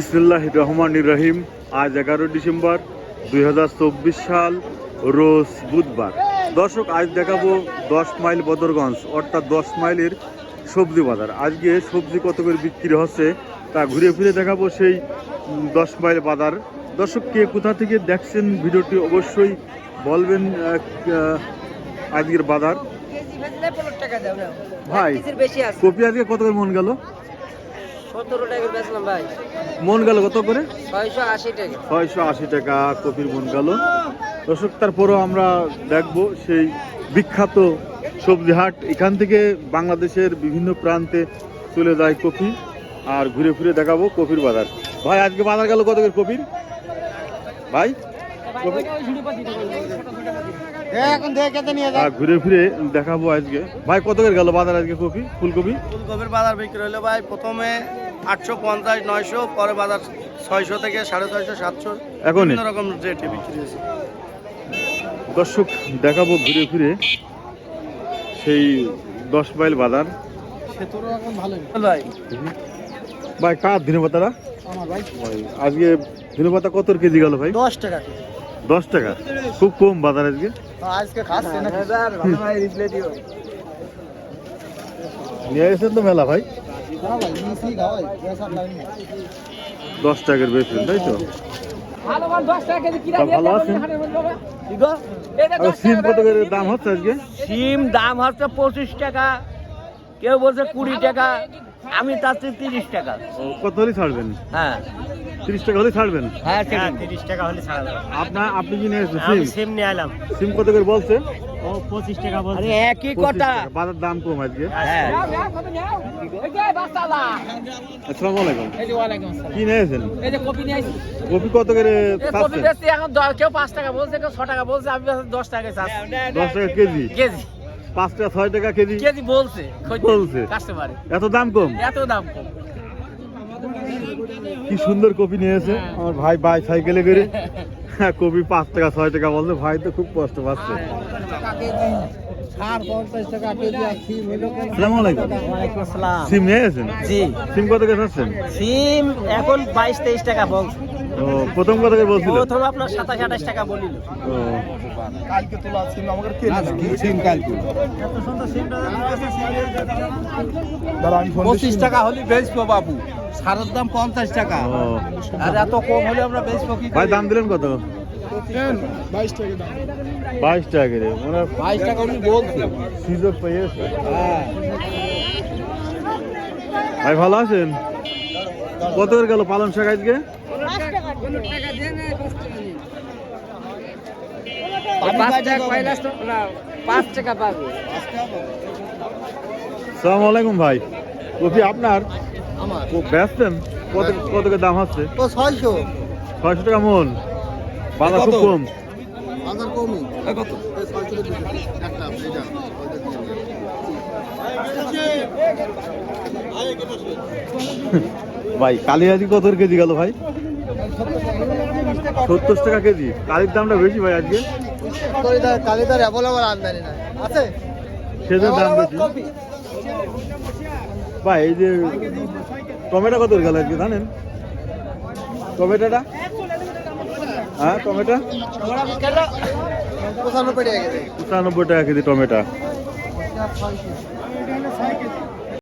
বিসমুল্লাহ রহমান রহিম আজ এগারো ডিসেম্বর দুই হাজার চব্বিশ সাল রোজ বুধবার। দর্শক আজ দেখাবো দশ মাইল বদরগঞ্জ অর্থাৎ দশ মাইলের সবজি বাজার। আজকে সবজি কত করে বিক্রি হচ্ছে তা ঘুরে ফিরে দেখাবো সেই দশ মাইল বাজার। দর্শক কে কোথা থেকে দেখছেন ভিডিওটি অবশ্যই বলবেন আজকের বাজার। ভাই। কপি আজকে কত করে মন গেল? সতেরো টাকা বেচলাম ভাই। মন গেল কত করে? ছয়শো আশি টাকা। ছয়শো আশি টাকা কপির মন গেল। দর্শক তারপরও আমরা দেখব সেই বিখ্যাত সবজি হাট এখান থেকে বাংলাদেশের বিভিন্ন প্রান্তে চলে যায় কপি আর ঘুরে ফিরে দেখাবো কপির বাজার। ভাই আজকে বাজার গেল কত করে কপির? ভাই? কপি এখন দেখে নিয়ে আর ঘুরে ফিরে দেখাবো আজকে। ভাই কত করে গেল বাজার আজকে কপি ফুলকপি? ফুলকপির বাজার বিক্রি হলো ভাই প্রথমে আটশো পঞ্চাশ নয়শো পরে বাজার ছয়শো থেকে সাড়ে ছয়শো সাতশো বিভিন্ন রকম রেটে বিক্রি হয়েছে। দর্শক দেখাবো ঘুরে ফিরে সেই দশ মাইল বাজার। ভাই। ভাই কার দিনে পাতারা আমার ভাই। ভাই, আজকে ধনে পাতা কত কেজি গেল ভাই? দশ টাকা দশ টাকা? খুব কম বাজার আজকে? নিয়ে গেছেন তো মেলা ভাই? দশ টাকার বেশি তাই তো? সিম কত করে দাম হচ্ছে আজকে? সিম দাম হচ্ছে পঁচিশ টাকা কেউ বলছে কুড়ি টাকা। আমি তাতে তিরিশ টাকা। কত হলে ছাড়বেন? হ্যাঁ। তিরিশ টাকা হলে ছাড়বেন? হ্যাঁ ঠিক তিরিশ টাকা হলে ছাড়া যাবে আপনার আপনি কি নিয়ে এসেছেন সিম? সিম নিয়ে এলাম। সিম কত করে বলছে? ও পঁচিশ টাকা আরে একই 25 কথা বাজার দাম কম আজকে। হ্যাঁ। আসসালামু। আলাইকুম কি নিয়ে এসেছেন এই যে কপি নিয়ে কপি কত করে কপি এখন কেউ পাঁচ টাকা বলছে কেউ ছ টাকা বলছে আমি দশ টাকা চাচ্ছি। দশ টাকা কেজি? কেজি। পাঁচ টাকা ছয় টাকা কেজি কেজি বলছে বলছে। কাস্টমারে। এত দাম কম? এত দাম কম। কি সুন্দর কপি নিয়েছে। আমার ভাই বাই সাইকেলে করে। হ্যাঁ কপি পাঁচ টাকা ছয় টাকা বলছে। ভাই তো খুব কষ্ট পাচ্ছে। সিম নিয়ে গেছেন? জি। সিম কত করে সিম এখন বাইশ তেইশ টাকা বলছে। ও প্রথম কত করে বলছিল প্রথম আপনার সাতাশ আঠাশ টাকা বলিল। ও। কালকে তোলা সিম আমাকে কে সিম কালকে? পঁচিশ টাকা হলে বেচবো বাবু। সারের দাম পঞ্চাশ টাকা। ও। আর এত কম হলে আমরা বেচবো কি ভাই দাম দিলেন কত? বাইশ টাকা দাম। বাইশ টাকা করে মানে বাইশ টাকা উনি বলছে। সুযোগ পেয়েছে। হ্যাঁ। ভাই ভালো আছেন? কত গেল পালন শাক আজকে? ভাই। কপি আপনার? কত কত দাম হচ্ছে তো ছয়শো। ছয়শো টাকা মন। বাজার খুব কম। কমই। ভাই কত কেজি গেল ভাই? সত্তর টাকা কেজি। কালির দামটা বেশি ভাই আজকে? কালিদার অ্যাভেলেবল আমদানি নাই আছে? সেটার দাম বেশি। ভাই এই যে টমেটো কত গেল আজকে জানেন? টমেটোটা? হ্যাঁ টমেটো? পঁচানব্বই টাকা কেজি টমেটো।